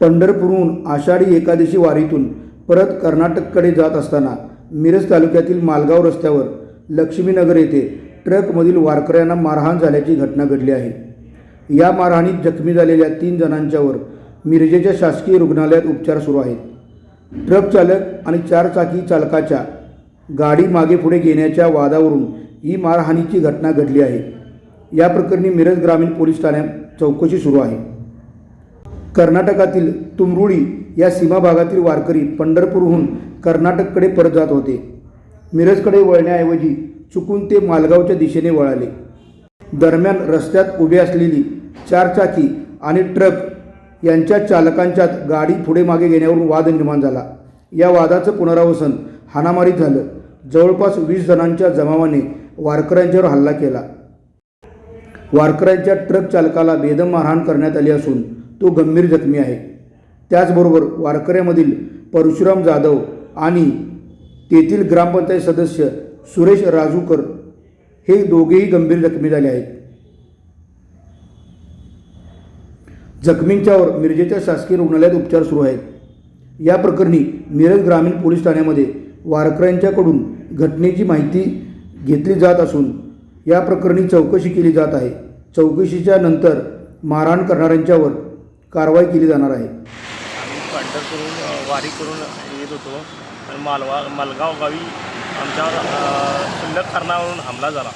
पंढरपूरहून आषाढी एकादशी वारीतून परत कर्नाटककडे जात असताना मिरज तालुक्यातील मालगाव रस्त्यावर लक्ष्मीनगर येथे ट्रकमधील वारकऱ्यांना मारहाण झाल्याची घटना घडली आहे. या मारहाणीत जखमी झालेल्या तीन जणांच्यावर मिरजेच्या शासकीय रुग्णालयात उपचार सुरू आहेत. ट्रक चालक आणि चारचाकी चालकाच्या गाडी मागे पुढे घेण्याच्या वादावरून ही मारहाणीची घटना घडली आहे. या प्रकरणी मिरज ग्रामीण पोलीस ठाण्यात चौकशी सुरू आहे. कर्नाटकातील तुमरुळी या सीमाभागातील वारकरी पंढरपूरहून कर्नाटककडे परत जात होते. मिरजकडे वळण्याऐवजी चुकून ते मालगावच्या दिशेने वळाले. दरम्यान रस्त्यात उभे असलेली चारचाकी आणि ट्रक यांच्या चालकांच्यात गाडी पुढे मागे घेण्यावरून वाद निर्माण झाला. या वादाचं पुनरावसन हाणामारीत झालं. जवळपास वीस जणांच्या जमावाने वारकऱ्यांच्यावर हल्ला केला. वारकऱ्यांच्या ट्रक चालकाला बेदम मारहाण करण्यात आली असून तो गंभीर जखमी आहे. त्याचबरोबर वारकऱ्यामधील परशुराम जाधव आणि तेथील ग्रामपंचायत सदस्य सुरेश राजूकर हे दोघेही गंभीर जखमी झाले आहेत. जखमींच्यावर मिरजेच्या शासकीय रुग्णालयात उपचार सुरू आहेत. या प्रकरणी मिरज ग्रामीण पोलीस ठाण्यामध्ये वारकऱ्यांच्याकडून घटनेची माहिती घेतली जात असून या प्रकरणी चौकशी केली जात आहे. चौकशीच्या नंतर मारहाण करणाऱ्यांच्यावर कारवाई केली जाणार आहे. आम्ही वारी करून येत होतो. आणि मालवा मालगाव गावी आमच्यावर अ, क्षुल्लक कारणावरून हमला झाला.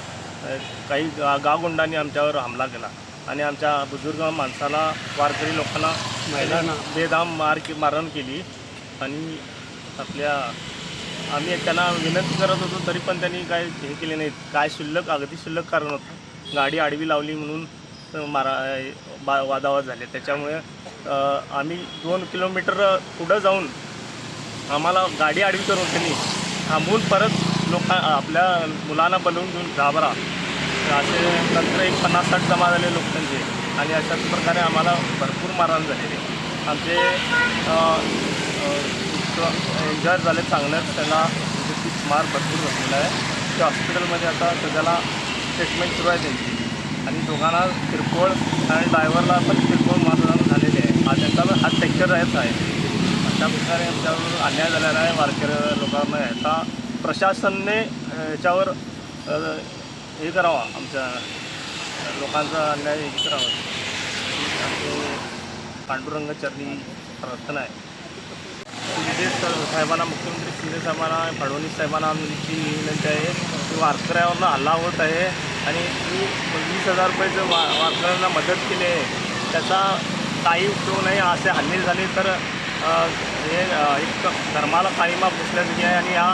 काही गा गावगुंडांनी आमच्यावर हमला केला. आणि आमच्या बुजुर्ग माणसाला वारकरी लोकांना महिलांना बेदाम मार मारण केली. आणि आपल्या आम्ही त्यांना विनंती करत होतो तरी पण त्यांनी काय हे केले नाहीत. काय शिल्लक अगदी शिल्लक कारण होतं. गाडी आडवी लावली म्हणून मारा बा वादावाद झाले. त्याच्यामुळे आम्ही दोन किलोमीटर पुढं जाऊन आम्हाला गाडी आडवी करून त्यांनी थांबून परत लोका आपल्या मुलांना बोलवून घेऊन घाबरा. असे नंतर एक पन्नास साठ जमा झाले लोक त्यांचे आणि अशाच प्रकारे आम्हाला भरपूर मारहाण झालेली. आमचे एन्जॉय झाले चांगलंच त्याला मार भरपूर बसलेला आहे. ते हॉस्पिटलमध्ये आता त्याला ट्रीटमेंट सुरू आहे त्यांची. आणि दोघांना किरकोळ आणि ड्रायव्हरला पण किरकोळ मारहाण झालेली आहे. हा त्यांचा पण हात फ्रॅक्चर राहत आहे. अशा प्रकारे आमच्यावर अन्याय झालेला आहे वारकरी लोकांना ह्याचा प्रशासनने याच्यावर हे करावा. आमच्या लोकांचा अन्याय हे करावा. पांडुरंग चरणी प्रार्थना आहे. शिंदे साहेबांना मुख्यमंत्री शिंदे साहेबांना फडणवीस साहेबांना आमची विनंती आहे की वारकऱ्यांना हल्ला होत आहे. आणि मी वीस हजार रुपयाचं वा वारकऱ्यांना मदत केली आहे त्याचा काही उपयोग नाही असे हल्ले झाले तर हे एक धर्माला काळीमा पुसल्यासारखी आहे आणि या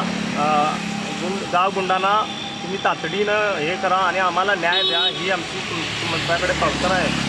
गुंड गाव गुंडांना तुम्ही तातडीनं हे करा आणि आम्हाला न्याय द्या ही आमची तुमच्याकडे प्रार्थना आहे.